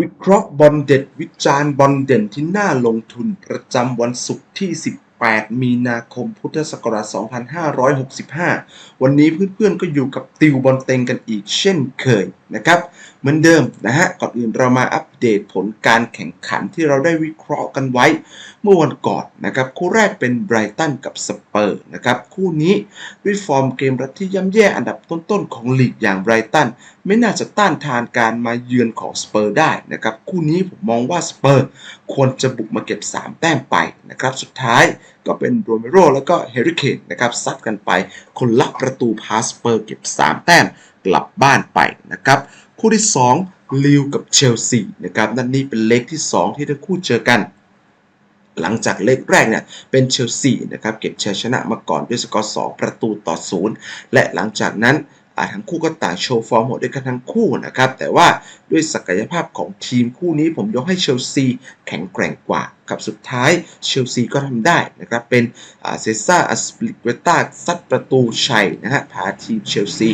วิเคราะห์บอลเด็ด วิจารณ์บอลเด่นที่น่าลงทุนประจำวันศุกร์ที่ 18 มีนาคมพุทธศักราช 2565 วันนี้เพื่อนๆก็อยู่กับติวบอลเต็งกันอีกเช่นเคยนะครับเหมือนเดิมนะฮะก่อนอื่นเรามาอัปเดตผลการแข่งขันที่เราได้วิเคราะห์กันไว้ เมื่อวันก่อนนะครับคู่แรกเป็นไบรตันกับสเปอร์นะครับคู่นี้ด้วยฟอร์มเกมรับที่ย่ำแย่อันดับต้นๆของลีกอย่างไบรตันไม่น่าจะต้านทานการมาเยือนของสเปอร์ได้นะครับคู่นี้ผมมองว่าสเปอร์ควรจะบุกมาเก็บ 3 แต้มไปนะครับสุดท้ายก็เป็นโรเมโรแล้วก็เฮริเคนนะครับซัดกันไปคนละประตูพาสเปอร์เก็บ 3 แต้ม ลับบ้านไปนะครับคู่ที่ 2 ลิวกับเชลซีนะครับนั่นนี่เป็นเล็กที่ 2 ที่ทั้งคู่เจอกัน หลังจากเล็กแรกเนี่ยเป็นเชลซีนะครับเก็บชัยชนะมาก่อนด้วยสกอร์ 2 ประตูต่อ 0 และหลังจากนั้นทั้งคู่ก็ต่างโชว์ฟอร์มโหดด้วยกันทั้งคู่นะครับ แต่ว่าด้วยศักยภาพของทีมคู่นี้ผมยกให้เชลซีแข็งแกร่งกว่ากับสุดท้ายเชลซีก็ทำได้นะครับ เป็นเซซ่าอัสปลิเวต้าซัดประตูชัยนะฮะพาทีมเชลซี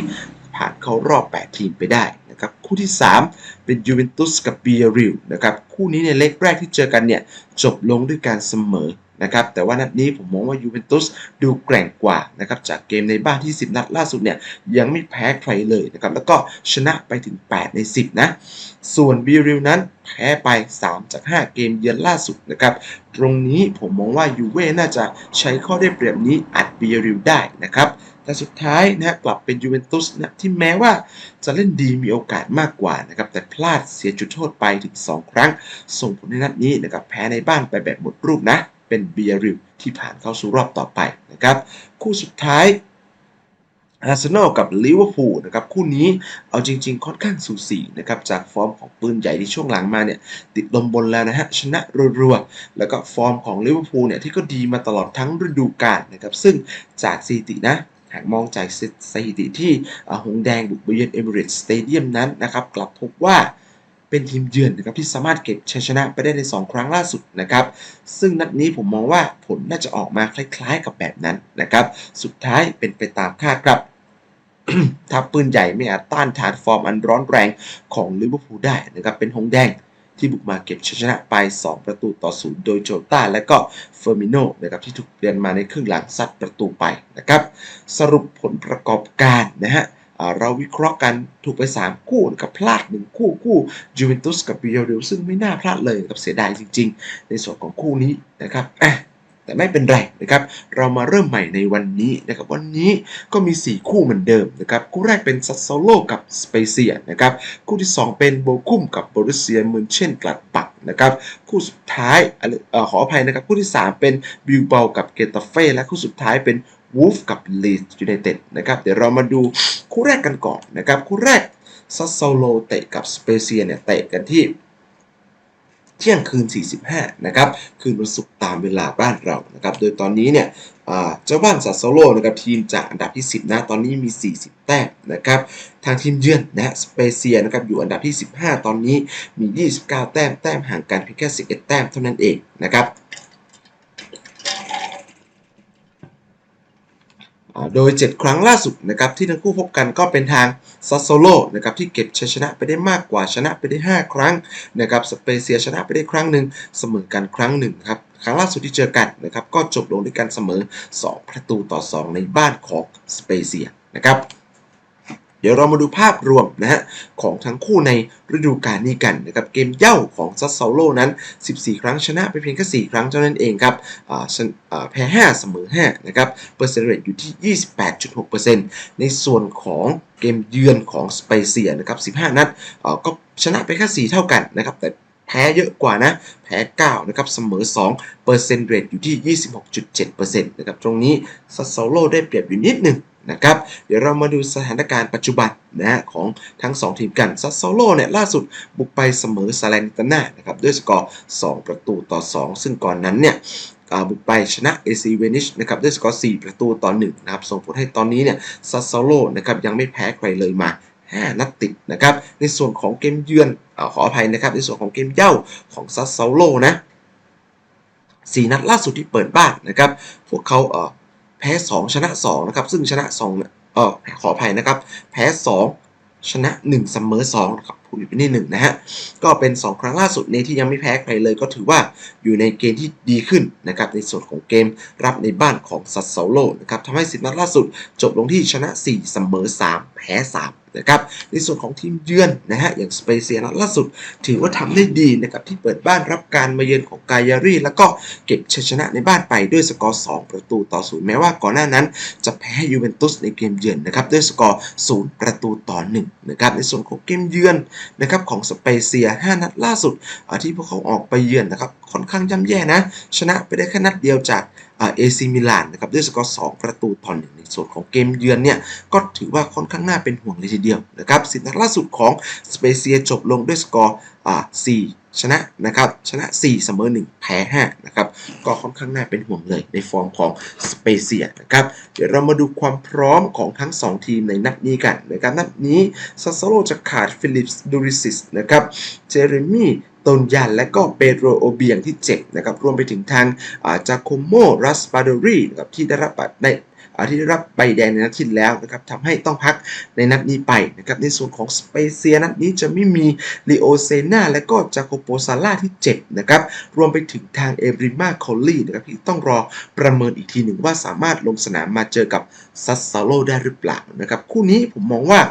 ผ่านเข้ารอบ 8 ทีมไปได้นะครับคู่ที่ 3 เป็นยูเวนตุสกับเบียริลนะครับคู่นี้ในเล็กแรกที่เจอกันเนี่ยจบลงด้วยการเสมอนะครับแต่ว่านัดนี้ผมมองว่ายูเวนตุสดูแกร่งกว่านะครับจากเกมในบ้านที่ 10 นัดล่าสุดเนี่ยยังไม่แพ้ใครเลยนะครับแล้วก็ชนะไปถึง 8 ใน 10 นะ ส่วนบีริลนั้นแพ้ไป 3 จาก 5 เกมเยือนล่าสุดนะครับตรงนี้ผมมองว่ายูเว่น่าจะใช้ข้อได้เปรียบนี้อัดบีริลได้นะครับ แต่สุดท้ายนะฮะกลับเป็นยูเวนตุสนะที่แม้ว่าจะเล่นดีมีโอกาสมากกว่านะครับแต่พลาดเสียจุดโทษไปถึง 2 ครั้ง ส่งผลในนัดนี้นะครับแพ้ในบ้านไปแบบหมดรูปนะ เป็นเบียริลที่ผ่านเข้าสู่รอบต่อไปนะครับคู่สุดท้ายอาร์เซนอลกับลิเวอร์พูลนะครับคู่นี้เอาจริง ๆ ค่อนข้างสูสีนะครับจากฟอร์มของปืนใหญ่ที่ช่วงหลังมาเนี่ยติดลมบนแล้วนะฮะชนะรัวๆ แล้วก็ฟอร์มของลิเวอร์พูลเนี่ยที่ก็ดีมาตลอดทั้งฤดูกาลนะครับซึ่งจากสถิตินะ หากมองจากสถิติที่หงแดงบุกไปเยือนเอมิเรตสเตเดียมนั้นนะครับกลับพบว่าเป็นทีมเยือนนะครับที่สามารถเก็บชัยชนะไปได้ใน 2 ครั้งล่าสุดนะครับซึ่งนัดนี้ผมมองว่าผลน่าจะออกมาคล้ายๆกับแบบนั้นนะครับสุดท้ายเป็นไปตามคาดครับถ้าปืนใหญ่ไม่อาจต้านทานฟอร์มอันร้อนแรงของลิเวอร์พูลได้นะครับเป็นหงแดง ที่บุกมาเก็บชัยชนะไป 2 ประตูต่อศูนย์โดยโจต้า และก็เฟอร์มิโนนะครับที่ถูกเปลี่ยนมาในครึ่งหลังซัดประตูไปนะครับสรุปผลประกอบการนะฮะเราวิเคราะห์กันถูกไป 3 คู่กับพลาด 1 คู่คู่ยูเวนตุสกับเบียริลซึ่งไม่น่าพลาดเลยครับเสียดายจริง ๆ ในส่วนของคู่นี้นะครับอะ แต่ไม่เป็นไรนะครับ เรามาเริ่มใหม่ในวันนี้นะครับ วันนี้ก็มี 4 คู่เหมือนเดิมนะครับ คู่แรกเป็นซัสโซโลกับสเปเซียนะครับ คู่ที่ 2 เป็นโบคุมกับบรุเซียเมือนเช่นกลัดปักนะครับ คู่สุดท้ายออขออภัยนะครับ คู่ที่ 3 เป็นบิลเบากับเกตาเฟ่และคู่สุดท้ายเป็นวูฟกับลีดยูไนเต็ดนะครับ เดี๋ยวเรามาดูคู่แรกกันก่อนนะครับ คู่แรกซัสโซโลเตะกับสเปเซียเนี่ยเตะกันที่ เที่ยงคืน 45 นะครับ คืนวันศุกร์ตามเวลาบ้านเรานะครับ โดยตอนนี้เนี่ยเจ้าบ้านซาโซโลนะครับทีมจากอันดับที่ 10 นะ ตอนนี้มี 40 แต้มนะครับ ทางทีมเยือนนะสเปเซียนะครับอยู่อันดับที่ 15 ตอนนี้มี 29 แต้ม แต้มห่างกันเพียงแค่ 11 แต้มเท่านั้นเองนะครับ อ่า โดย 7 ครั้งล่าสุดนะครับที่ทั้งคู่พบกันก็เป็นทางซัสโซโลนะครับที่เก็บชัยชนะไปได้มากกว่าชนะไปได้ 5 ครั้งนะครับสเปเซียชนะไปได้ครั้งหนึ่งเสมอกันครั้งหนึ่งครับครั้งล่าสุดที่เจอกันนะครับก็จบลงด้วยการเสมอ 2 ประตูต่อ 2 ในบ้านของสเปเซียนะครับ ดี๋ยวเรามาดูภาพรวมนะฮะของทั้งคู่ในฤดูกาลนี้กันนะครับเกมเย่าของซัสโซโลนั้น 14 ครั้งชนะไปเพียงแค่4ครั้งเท่านั้นเองครับแพ้ 5 เสมอ 5 นะครับเปอร์เซ็นต์เรทอยู่ที่ 28.6%ในส่วนของเกมเยือนของสเปเซียนะครับ 15 นัดก็ชนะไปแค่ 4 เท่ากันนะครับแต่แพ้เยอะกว่านะ แพ้ 9 นะครับ เสมอ2เปอร์เซ็นต์เรทอยู่ที่ 26.7%นะครับ ตรงนี้ซัสโซโลได้เปรียบอยู่นิดหนึ่ง นะครับ เดี๋ยวเรามาดูสถานการณ์ปัจจุบันนะฮะของทั้ง 2 ทีมกันซัสโซโลเนี่ยล่าสุดบุกไปเสมอซาเลนิตาน่านะครับด้วยสกอร์ 2 ประตูต่อ 2 ซึ่งก่อนนั้นเนี่ยบุกไปชนะ AC Venice นะครับด้วยสกอร์ 4 ประตูต่อ 1 นะครับ ส่งผลให้ตอนนี้เนี่ยซัสโซโลนะครับยังไม่แพ้ใครเลยมา5นัดติดนะครับ ในส่วนของเกมเยือนอขออภัยนะครับ ในส่วนของเกมเย่าของซัสโซโลนะ 4 นัดล่าสุดที่เปิดบ้านนะครับ พวกเขาเอ่อ พ้ 2 ชนะ2นะครับซึ่งชนะ2เนี่ยเออขออภัยนะครับ แพ้ 2 ชนะ1เสมอ2นะครับพูดผิดไปนิดหนึ่งนะฮะก็เป็น 2 ครั้งล่าสุดในที่ยังไม่แพ้ใครเลย ก็ถือว่าอยู่ในเกณฑ์ที่ดีขึ้นนะครับในส่วนของเกมรับในบ้านของซัสเซโลนะครับทำให้สิบนัดล่าสุด จบลงที่ชนะ4เสมอ3 แพ้ 3 นะครับในส่วนของทีมเยือนนะฮะอย่างสเปเซียนัดล่าสุด ถือว่าทำได้ดีนะครับที่เปิดบ้านรับการมาเยือนของกายารีแล้วก็เก็บชัยชนะในบ้านไปด้วยสกอร์ 2 ประตูต่อศูนย์แม้ว่าก่อนหน้านั้น จะแพ้ยูเวนตุสในเกมเยือนนะครับด้วยสกอร์ 0 ประตูต่อ1นะครับในส่วนของเกมเยือนนะครับของสเปเซีย 5 นัดล่าสุดที่พวกเขาออกไปเยือนนะครับค่อนข้างย่ำแย่นะ ชนะไปได้แค่นัดเดียวจากเอซิมิลานนะครับด้วยสกอร์2ประตูต่อ1ในส่วนของเกมเยือนเนี่ยก็ถือว่าค่อนข้างน่าเป็นห่วงเลยทีเดียวนะครับสินัดล่าสุดของสเปเซียจบลงด้วยสกอร์อ่า4 ชนะนะครับชนะ 4 เสมอ 1 แพ้ 5 นะครับ ก็ค่อนข้างน่าเป็นห่วงเลยในฟอร์มของสเปเซียนะครับ เดี๋ยวเรามาดูความพร้อมของทั้ง 2 ทีมในนัดนี้กันนะครับ นัดนี้ซัสโซโลจะขาดฟิลิปส์ดูริซิสนะครับ เจเรมี่ตนยันและก็เปโตรโอเบียงที่เจ็บนะครับ รวมไปถึงทางจาโคโมรัสปาโดรีนะครับที่ได้รับบาดใน ที่ได้รับใบแดงในนัดที่แล้วนะครับทำให้ต้องพักในนัดนี้ไปนะครับในส่วนของสเปเซียนัดนี้จะไม่มีลีโอเซนาและก็จาโคโปซาร่าที่เจ็บนะครับรวมไปถึงทางเอริมาคอลลี่นะครับที่ต้องรอประเมินอีกทีหนึ่งว่าสามารถลงสนามมาเจอกับซัสซาโลได้หรือเปล่านะครับคู่นี้ผมมองว่า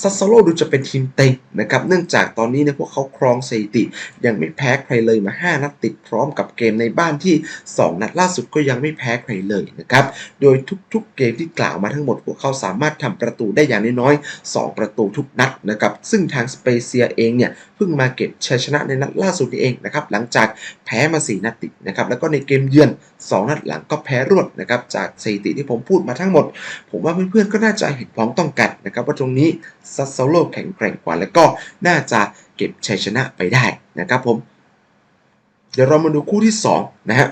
ซัสโซโลดูจะเป็นทีมเต็งนะครับ เนื่องจากตอนนี้เนี่ยพวกเขาครองสถิติ ยังไม่แพ้ใครเลยมา 5 นัดติดพร้อมกับเกมในบ้านที่ 2 นัดล่าสุดก็ยังไม่แพ้ใครเลยนะครับ โดยทุกๆเกมที่กล่าวมาทั้งหมด พวกเขาสามารถทำประตูได้อย่างน้อยๆ 2 ประตูทุกนัดนะครับ ซึ่งทางสเปเซียเองเนี่ยเพิ่งมาเก็บชัยชนะในนัดล่าสุดนี้เองนะครับหลังจากแพ้มา 4 นัดติดนะครับแล้วก็ในเกมเยือน 2 นัดหลังก็แพ้รวดนะครับจากสถิติที่ผมพูดมาทั้งหมด ผมว่าเพื่อนๆก็น่าจะเห็นพ้องต้องกันนะครับว่าตรงนี้ซัสโซโลแข็งแกร่งกว่า แล้วก็น่าจะเก็บชัยชนะไปได้นะครับผม เดี๋ยวเรามาดูคู่ที่ 2 นะฮะ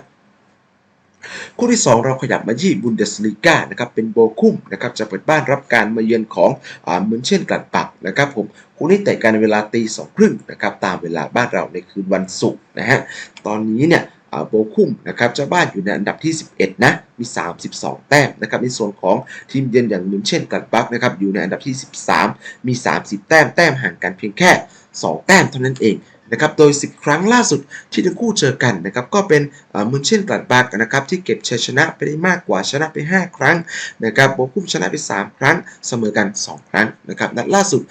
คู่ที่ 2 เราขยับมาที่บุนเดสลีกานะครับเป็นโบคุ้มนะครับจะเปิดบ้านรับการมาเยือนของอ่าเหมือนเช่นกลัดปักนะครับผมคู่นี้แต่กันเวลาตีสองครึ่งนะครับตามเวลาบ้านเราในคืนวันศุกร์นะฮะตอนนี้เนี่ย โบคุมนะครับเจ้าบ้านอยู่ในอันดับที่ 11 นะ มี 32 แต้มนะครับในส่วนของทีมเยือนอย่างเหมือนเช่นกับบักนะครับอยู่ในอันดับที่ 13 มี 30 แต้มแต้มห่างกันเพียงแค่ 2 แต้มเท่านั้นเอง นะครับโดย 10 ครั้งล่าสุดที่ทั้งคู่เจอกันนะครับก็เป็นมุนเช่นกลัดบากนะครับที่เก็บชัยชนะไปได้มากกว่าชนะไป 5 ครั้งนะครับโบกุมชนะไป 3 ครั้งเสมอกัน 2 ครั้งนะครับนัดล่าสุด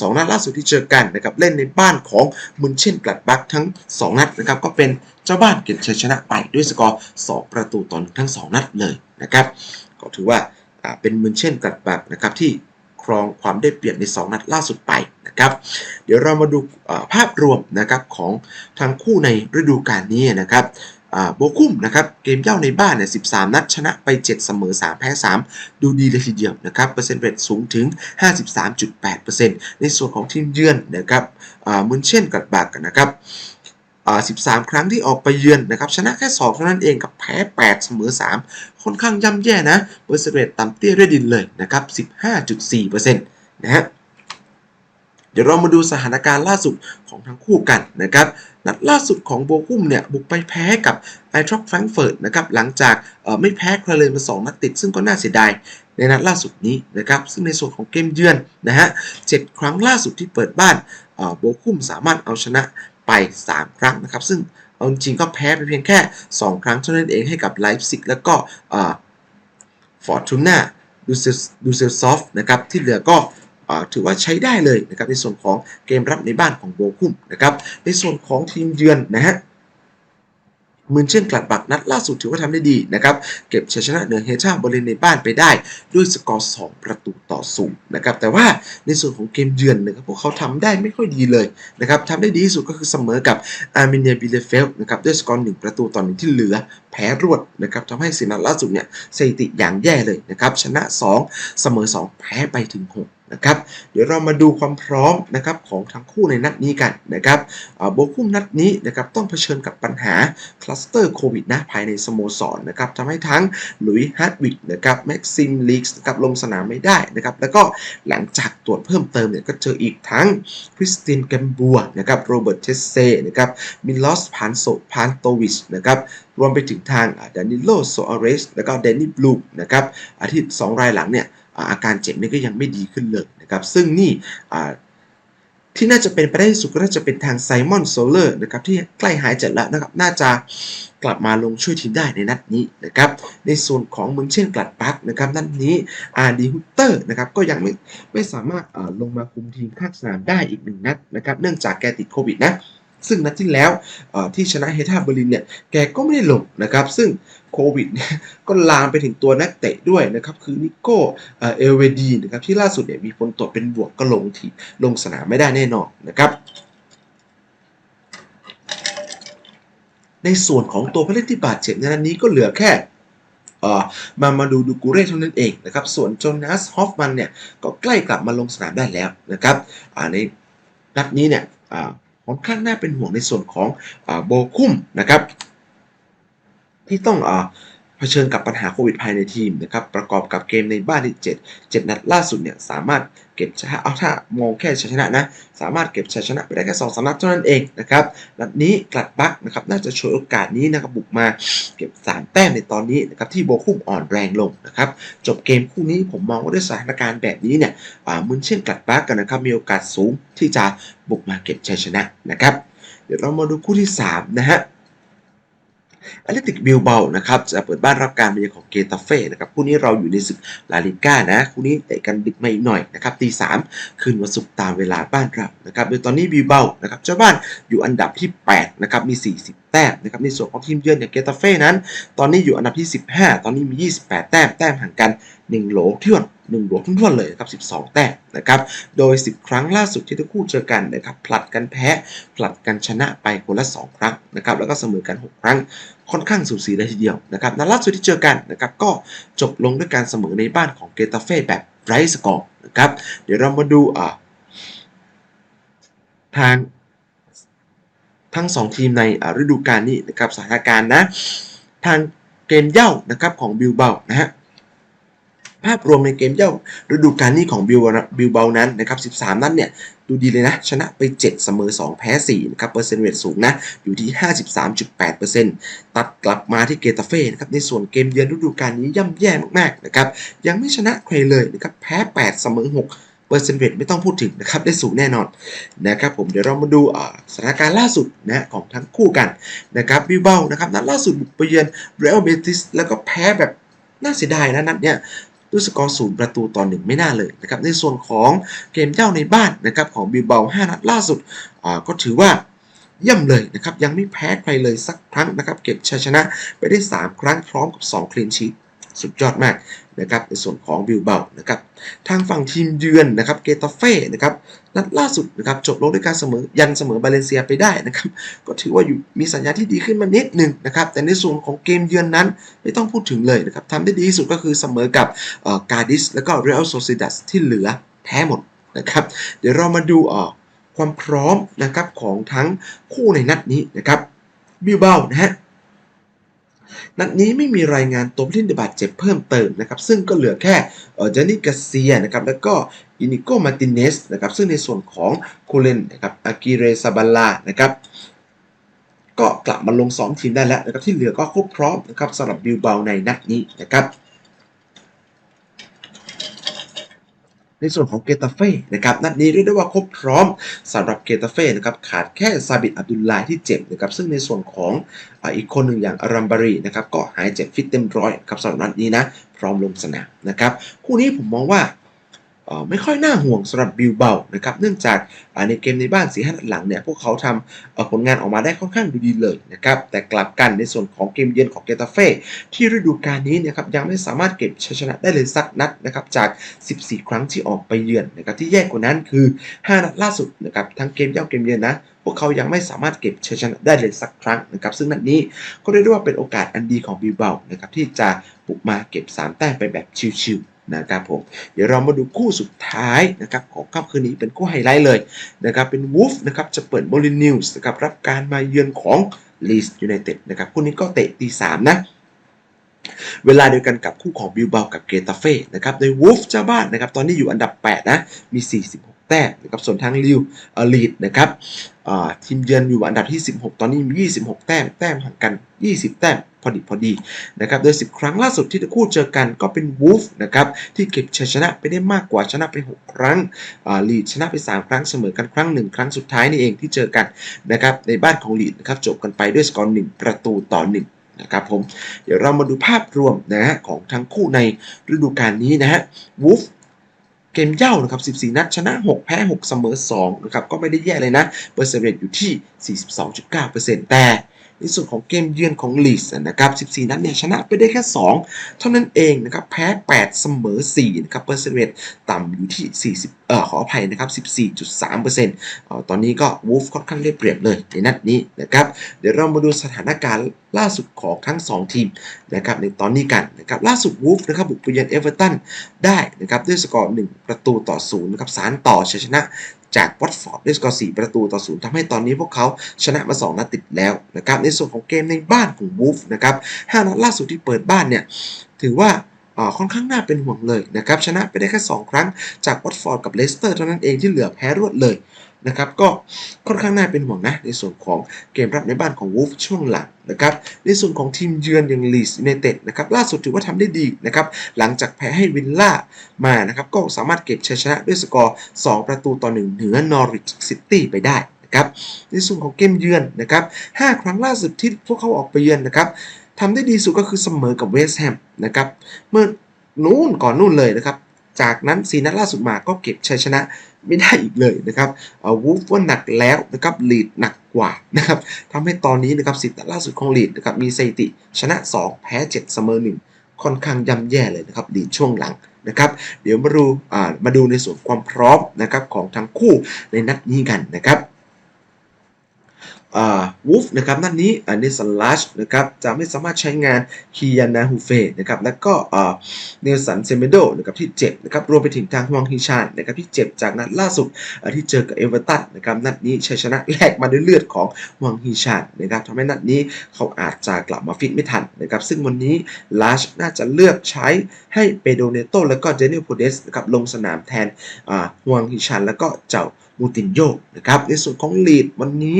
สองนัดล่าสุดที่เจอกันนะครับเล่นในบ้านของมุนเช่นกลัดบักทั้ง 2 นัดนะครับก็เป็นเจ้าบ้านเก็บชัยชนะไปด้วยสกอร์ 2 ประตูต่อนทั้ง 2 นัดเลยนะครับก็ถือว่าอ่าเป็นมุนเช่นกลัดบักนะครับที่ ครองความได้เปรียบใน 2 นัดล่าสุดไปนะครับ เดี๋ยวเรามาดูภาพรวมนะครับของทั้งคู่ในฤดูกาลนี้นะครับโบคุ้มนะครับเกมเย่าในบ้านเนี่ย13 นัดชนะไป 7 เสมอ 3 แพ้ 3 ดูดีเลยทีเดียวนะครับเปอร์เซ็นต์เรทสูงถึง 53.8%ในส่วนของทีมเยือนนะครับมุนเช่นกัดบากกันนะครับ 13 ครั้งที่ออกไปเยือนนะครับชนะแค่ 2 เท่านั้นเองกับแพ้ 8 เสมอ 3 ค่อนข้างย่ำแย่นะเปอร์เซ็นต์เรทต่ำเตี้ยด้วยดินเลยนะครับ 15.4%นะฮะเดี๋ยวเรามาดูสถานการณ์ล่าสุดของทั้งคู่กันนะครับนัดล่าสุดของโบกุมเนี่ยบุกไปแพ้กับไอทรอกแฟรงเฟิร์ตนะครับหลังจากไม่แพ้ใครเลยมา2นัดติด ซึ่งก็น่าเสียดายในนัดล่าสุดนี้นะครับซึ่งในส่วนของเกมเยือนนะฮะเครั้งล่าสุดที่เปิดบ้านโบกุมสามารถเอาชนะ ไป 3 ครั้งนะครับ ซึ่งเอาจริงก็แพ้ไปเพียงแค่ 2 ครั้งเท่านั้นเองให้กับไลฟ์ซิกแล้วก็ฟอร์ตูน่าดูเซลซอฟนะครับ ที่เหลือก็ถือว่าใช้ได้เลยนะครับ ในส่วนของเกมรับในบ้านของโบคุมนะครับ ในส่วนของทีมเยือนนะฮะ มืนเช่นกลัดบักนัดล่าสุดถือว่าทำได้ดีนะครับ เก็บชัยชนะเหนือเฮชาบริเวณในบ้านไปได้ ด้วยสกอร์ 2 ประตูต่อศูนย์นะครับ แต่ว่าในส่วนของเกมเยือนนะครับพวกเขาทำได้ไม่ค่อยดีเลยนะครับทำได้ดีที่สุดก็คือเสมอกับอาร์เมเนียบิเลเฟลนะครับด้วยสกอร์ 1 ประตูต่อหนึ่งที่เหลือแพ้รวดนะครับทำให้สินัดล่าสุดเนี่ยสถิติอย่างแย่เลยนะครับชนะ 2 เสมอ 2 แพ้ไปถึง 6 นะครับเดี๋ยวเรามาดูความพร้อมนะครับของทั้งคู่ในนัดนี้กันนะครับโบคุ้มนัดนี้นะครับต้องเผชิญกับปัญหาคลัสเตอร์โควิดนะภายในสโมสรนะครับทำให้ทั้งหลุยส์ฮัตวิกนะครับแม็กซิมลีกส์นะครับลงสนามไม่ได้นะครับแล้วก็หลังจากตรวจเพิ่มเติมเนี่ยก็เจออีกทั้งคริสตินแกมบัวนะครับโรเบิร์ตเทสเซ่นะครับมิลอสพานโซพานโตวิชนะครับรวมไปถึงทางดานิโลโซอาเรสแล้วก็เดนนี่บลูนะครับอาทิตย์ 2 รายหลังเนี่ย อาการเจ็บนี่ก็ยังไม่ดีขึ้นเลยนะครับ ซึ่งนี่ที่น่าจะเป็นไปได้สุดก็น่าจะเป็นทางไซมอนโซเลอร์นะครับที่ใกล้หายเจ็บแล้วนะครับ น่าจะกลับมาลงช่วยทีมได้ในนัดนี้นะครับ ในส่วนของเมืองเช่นกลัดปักนะครับนัดนี้อาร์ดีฮุตเตอร์นะครับก็ยังไม่ไม่สามารถลงมาคุมทีมข้างสนามได้อีกหนึ่งนัดนะครับ เนื่องจากแกติดโควิดนะ ซึ่งนัดที่แล้วที่ชนะเฮทาเบอร์ลินเนี่ยแกก็ไม่ได้ลงนะครับ ซึ่งโควิดเนี่ยก็ลามไปถึงตัวนักเตะด้วยนะครับ คือนิโก้เอเอลเวดีนะครับที่ล่าสุดเนี่ยมีผลตรวจเป็นบวกก็ลงทีลงสนามไม่ได้แน่นอนนะครับในส่วนของตัวผู้เล่นที่บาดเจ็บในนัดนี้ก็เหลือแค่มามาดูดูกูเร่เท่านั้นเองนะครับ ส่วนโจนาสฮอฟมันเนี่ยก็ใกล้กลับมาลงสนามได้แล้วนะครับอ่าในนัดนี้เนี่ย ค่อนข้างน่าเป็นห่วงในส่วนของอโบคุ้มนะครับ ที่ต้องอ เผชิญกับปัญหาโควิดภายในทีมนะครับประกอบกับเกมในบ้านที่ 7 7 นัดล่าสุดเนี่ยสามารถเก็บชนะเอาถ้ามองแค่ชัยชนะนะ สามารถเก็บชัยชนะไปได้แค่สองสนัดเท่านั้นเองนะครับนัดนี้กลัดบักนะครับน่าจะฉวยโอกาสนี้นะครับบุกมาเก็บ3แต้มในตอนนี้นะครับที่โบคุ้มอ่อนแรงลงนะครับจบเกมคู่นี้ผมมองว่าด้วยสถานการณ์แบบนี้เนี่ยมุนเช่นกลัดบักกันนะครับมีโอกาสสูงที่จะบุกมาเก็บชัยชนะนะครับเดี๋ยวเรามาดูคู่ที่3นะฮะ แอตเลติกบิลเบานะครับจะเปิดบ้านรับการมาเยือนของเกตาเฟ่นะครับคู่นี้เราอยู่ในศึกลาลิก้านะคู่นี้เตะกันดึกมาอีกหน่อยนะครับตีสามคืนวันศุกร์ตามเวลาบ้านเรานะครับโดยตอนนี้บิลเบานะครับเจ้าบ้านอยู่อันดับที่8นะครับมี 40 แต้มนะครับในส่วนของทีมเยือนเนี่ยเกตาเฟ่นั้น ตอนนี้อยู่อันดับที่ 15 ตอนนี้มี 28 แต้มแต้มห่างกัน 1 โหลเท่วน 1โหลทุ่วนๆเลยนะครับ 12 แต้มนะครับ โดย 10 ครั้งล่าสุดที่ทั้งคู่เจอกันนะครับ ผลัดกันแพ้ ผลัดกันชนะไปคนละ 2 ครั้งนะครับ แล้วก็เสมอกัน 6 ครั้ง ค่อนข้างสูสีเลยทีเดียวนะครับ นัดล่าสุดที่เจอกันนะครับ ก็จบลงด้วยการเสมอในบ้านของเกตาเฟ่แบบไร้สกอร์นะครับ เดี๋ยวเรามาดูอ่าทางทั้ง 2 ทีมในฤดูกาลนี้นะครับ สถานการณ์นะ ทางเกมเย่านะครับของบิลเบานะฮะ ภาพรวมในเกมเย่าฤดูกาลนี้ของบิลบิลเบานั้นนะครับ 13 นัดเนี่ยดูดีเลยนะ ชนะไป 7 เสมอ 2 แพ้ 4 นะครับ เปอร์เซ็นต์เรทสูงนะ อยู่ที่ 53.8%ตัดกลับมาที่เกตาเฟ่นะครับ ในส่วนเกมเยือนฤดูกาลนี้ย่ำแย่มากๆนะครับ ยังไม่ชนะใครเลยนะครับ แพ้ 8 เสมอ 6เปอร์เซ็นต์เรทไม่ต้องพูดถึงนะครับ ได้สูงแน่นอนนะครับผมเดี๋ยวเรามาดูสถานการณ์ล่าสุดนะของทั้งคู่กันนะครับบิลเบานะครับนัดล่าสุดบุกไปเยือนเรอัลเบติสแล้วก็แพ้แบบน่าเสียดายนะนัดเนี้ย ด้วยสกอร์ศูนย์ประตูต่อหนึ่งไม่น่าเลยนะครับในส่วนของเกมเจ้าในบ้านนะครับของบิลเบา5นัดล่าสุดก็ถือว่าเยี่ยมเลยนะครับยังไม่แพ้ใครเลยสักครั้งนะครับเก็บชัยชนะไปได้ 3 ครั้งพร้อมกับ 2 คลีนชีต สุดยอดมากนะครับในส่วนของบิลเบานะครับทางฝั่งทีมเยือนนะครับเกตาเฟ่นะครับนัดล่าสุดนะครับจบลงด้วยการเสมอยันเสมอบาเลนเซียไปได้นะครับก็ถือว่าอยู่มีสัญญาณที่ดีขึ้นมานิดหนึ่งนะครับแต่ในส่วนของเกมเยือนนั้นไม่ต้องพูดถึงเลยนะครับทำได้ดีที่สุดก็คือเสมอกับกาดิสแล้วก็เรอัลโซซิดัสที่เหลือแพ้หมดนะครับเดี๋ยวเรามาดูอ่อความพร้อมนะครับของทั้งคู่ในนัดนี้นะครับบิลเบานะฮะ นัดนี้ไม่มีรายงานตัวผู้เล่นบาดเจ็บเพิ่มเติมนะครับ ซึ่งก็เหลือแค่เจนิกาเซียนะครับ แล้วก็อินิโกมาติเนสนะครับ ซึ่งในส่วนของคูเลนนะครับอากิเรซาบาลลานะครับก็กลับมาลงซ้อมทีมได้แล้วนะครับที่เหลือก็ครบพร้อมนะครับสำหรับบิลเบาในนัดนี้นะครับ ในส่วนของเกตาเฟ่นะครับนัดนี้เรียกได้ว่าครบพร้อมสำหรับเกตาเฟ่นะครับขาดแค่ซาบิดอับดุลไลที่เจ็บนะครับซึ่งในส่วนของอีกคนหนึ่งอย่างอารัมบารีนะครับก็หายเจ็บฟิตเต็มร้อยครับสำหรับนัดนี้นะพร้อมลงสนามนะครับคู่นี้ผมมองว่า ไม่ค่อยน่าห่วงสำหรับบิลเบานะครับเนื่องจากในเกมในบ้านสีห้านัดหลังเนี่ยพวกเขาทำผลงานออกมาได้ค่อนข้างดูดีเลยนะครับแต่กลับกันในส่วนของเกมเยือนของเกตาเฟ่ที่ฤดูกาลนี้นี่ยครับยังไม่สามารถเก็บชัยชนะได้เลยสักนัดนะครับจาก 14 ครั้งที่ออกไปเยือนนะครับที่แย่กว่านั้นคือ 5 นัดล่าสุดนะครับทั้งเกมเย้าเกมเยือนนะพวกเขายังไม่สามารถเก็บชัยชนะได้เลยสักครั้งนะครับซึ่งนัดนี้ก็เรียกได้ว่าเป็นโอกาสอันดีของบิลเบานะครับที่จะบุกมาเก็บ 3 แต้มไปแบบชิวๆ นะครับผมเดี๋ยวเรามาดูคู่สุดท้ายนะครับของค่ำคืนนี้เป็นคู่ไฮไลท์เลยนะครับเป็นวูฟนะครับจะเปิดโมลินิวส์นะครับรับการมาเยือนของลีสยูไนเต็ดนะครับคู่นี้ก็เตะตีสามนะเวลาเดียวกันกับคู่ของบิลเบากับเกตาเฟ่นะครับโดยวูฟเจ้าบ้านนะครับตอนนี้อยู่อันดับ 8 นะ มี 46 แต้มนะครับส่วนทางลิวอลีดนะครับทีมเยือนอยู่อันดับที่ 16 ตอนนี้มี 26 แต้มแต้มห่างกัน 20 แต้มพอดีพอดีนะครับโดย 10 ครั้งล่าสุดที่ทั้งคู่เจอกันก็เป็นวูฟนะครับที่เก็บชัยชนะไปได้มากกว่าชนะไป 6 ครั้งลีดชนะไป 3 ครั้งเสมอกันครั้งหนึ่งครั้งสุดท้ายนี่เองที่เจอกันนะครับในบ้านของลีดนะครับจบกันไปด้วยสกอร์1ประตูต่อ 1นะครับผมเดี๋ยวเรามาดูภาพรวมนะฮะของทั้งคู่ในฤดูกาลนี้นะฮะวูฟเกมเย่านะครับ 14 นัด ชนะ 6 แพ้ 6 เสมอ 2 นะครับ ก็ไม่ได้แย่เลยนะ เปอร์เซ็นต์อยู่ที่ 42.9%แต่ ในส่วนของเกมเยือนของลีสนะครับ14 นัดเนี่ยชนะไปได้แค่ 2 เท่านั้นเองนะครับแพ้ 8 เสมอ 4 นะครับเปอร์เซ็นต์ต่ำอยู่ที่ 40 เอ่อขออภัยนะครับ 14.3%เอ่อตอนนี้ก็วูฟค่อนข้างได้เปรียบเลยในนัดนี้นะครับเดี๋ยวเรามาดูสถานการณ์ล่าสุดของทั้ง 2 ทีมนะครับในตอนนี้กันนะครับล่าสุดวูฟนะครับบุกไปเยือนเอเวอร์ตันได้นะครับด้วยสกอร์ 1 ประตูต่อ0นะครับสารต่อชัยชนะ จากวัตฟอร์ดด้วยสกอร์4ประตูต่อ0ทำให้ตอนนี้พวกเขาชนะมา 2 นัดติดแล้วนะครับในส่วนของเกมในบ้านของวูฟนะครับ5นัดล่าสุดที่เปิดบ้านเนี่ยถือว่าอ่าค่อนข้างน่าเป็นห่วงเลยนะครับชนะไปได้แค่ 2 ครั้งจากวัตฟอร์ดกับเลสเตอร์เท่านั้นเองที่เหลือแพ้รวดเลย นะครับก็ค่อนข้างน่าเป็นห่วงนะ ในส่วนของเกมรับในบ้านของวูฟช่วงหลังนะครับในส่วนของทีมเยือนอย่างลีสยูไนเต็ดนะครับล่าสุดถือว่าทำได้ดีนะครับหลังจากแพ้ให้วิลล่ามานะครับก็สามารถเก็บชัยชนะด้วยสกอร์ 2 ประตูต่อ 1 เหนือนอริ c ซิตี้ไปได้นะครับในส่วนของเกมเยือนนะครับ5ครั้งล่าสุดที่พวกเขาออกไปเยือนนะครับทำได้ดีสุดก็คือเสมอกับเวสต์แฮมนะครับเมื่อนู้นก่อนนู่นเลยนะครับ จากนั้นสีนัดล่าสุดมาก็เก็บชัยชนะไม่ได้อีกเลยนะครับวูฟว่าหนักแล้วนะครับลีดหนักกว่านะครับทำให้ตอนนี้นะครับสิทธิ์ล่าสุดของลีดนะครับมีสถิติชนะ 2 แพ้ 7 เสมอ 1 ค่อนข้างย่ำแย่เลยนะครับลีดช่วงหลังนะครับเดี๋ยวมาดูอ่ามาดูในส่วนความพร้อมนะครับของทั้งคู่ในนัดนี้กันนะครับ วูฟนะครับนัดนี้เนสันลัชนะครับจะไม่สามารถใช้งานคียานาฮูเฟนะครับแล้วก็เนลสันเซเมโดนะครับที่เจ็บนะครับรวมไปถึงทางฮวงฮิชานนะครับที่เจ็บจากนัดล่าสุดที่เจอกับเอเวอร์ตันนะครับนัดนี้ชัยชนะแลกมาด้วยเลือดของฮวงฮิชานนะครับทำให้นัดนี้เขาอาจจะกลับมาฟิตไม่ทันนะครับซึ่งวันนี้ลัชน่าจะเลือกใช้ให้เปโดเนโตแล้วก็เจเนลโพเดสนะครับลงสนามแทนฮวงฮิชานแล้วก็เจ้า มูตินโยนะครับในส่วนของลีดวันนี้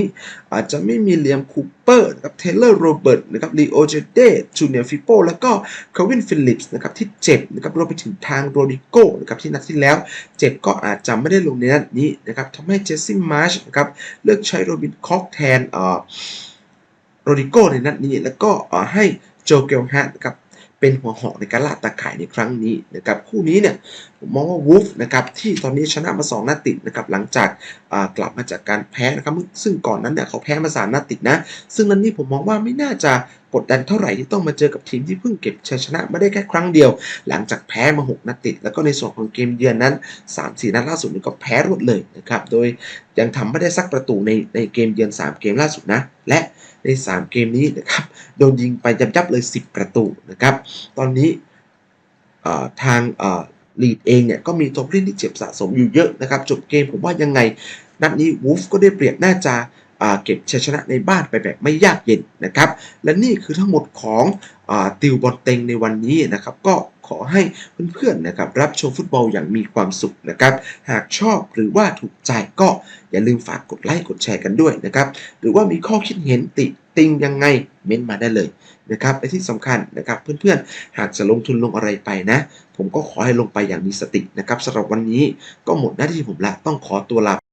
อาจจะไม่มีเลียมคูเปอร์นะครับเทเลอร์โรเบิร์ตนะครับลีโอเจเดจูเนียร์ฟิโปแล้วก็เควินฟิลิปส์นะครับที่เจ็บนะครับรวมไปถึงทางโรดิโก้นะครับที่นัดที่แล้ว เจ็บก็อาจจะไม่ได้ลงในนัดนี้นะครับทำให้เจสซี่มาร์ชนะครับเลือกใช้โรบินคอกแทนเอ่อโรดิโก้ในนัดนี้แล้วก็ให้โจเกลฮัตนะครับ เป็นหัวหอกในการล่าตาข่ายในครั้งนี้นะครับคู่นี้เนี่ยผมมองว่าวูฟนะครับที่ตอนนี้ชนะมา 2นัดติดนะครับหลังจากกลับมาจากการแพ้นะครับซึ่งก่อนนั้นเนี่ยเขาแพ้มา3นัดติดนะ ซึ่งนัดนนี้ผมมองว่าไม่น่าจะกดดันเท่าไหร่ที่ต้องมาเจอกับทีมที่เพิ่งเก็บชัยชนะมาได้แค่ครั้งเดียว หลังจากแพ้มา 6นัดติด แล้วก็ในส่วนของเกมเยือนนั้น 3-4 นัดล่าสุดนี่ก็แพ้รวดเลยนะครับโดยยังทำไม่ได้สักประตูในในเกมเยือน 3 เกมล่าสุดนะและ ใน 3 เกมนี้นะครับ โดนยิงไปยับๆเลย 10 ประตูนะครับ ตอนนี้ทางลีดเองเนี่ยก็มีตัวผู้เล่นที่เจ็บสะสมอยู่เยอะนะครับ จบเกมผมว่ายังไง นัดนี้วูฟก็ได้เปรียบน่าจะเก็บชัยชนะในบ้านไปแบบไม่ยากเย็นนะครับ และนี่คือทั้งหมดของอติวบอลเต็งในวันนี้นะครับ ก็ ขอให้เพื่อนๆนะครับรับชมฟุตบอลอย่างมีความสุขนะครับ หากชอบหรือว่าถูกใจก็อย่าลืมฝากกดไลค์กดแชร์กันด้วยนะครับ หรือว่ามีข้อคิดเห็นติติงยังไงเม้นมาได้เลยนะครับและที่สำคัญนะครับเพื่อนๆ หากจะลงทุนลงอะไรไปนะ ผมก็ขอให้ลงไปอย่างมีสตินะครับสำหรับวันนี้ก็หมดหน้าที่ผมละต้องขอตัวลา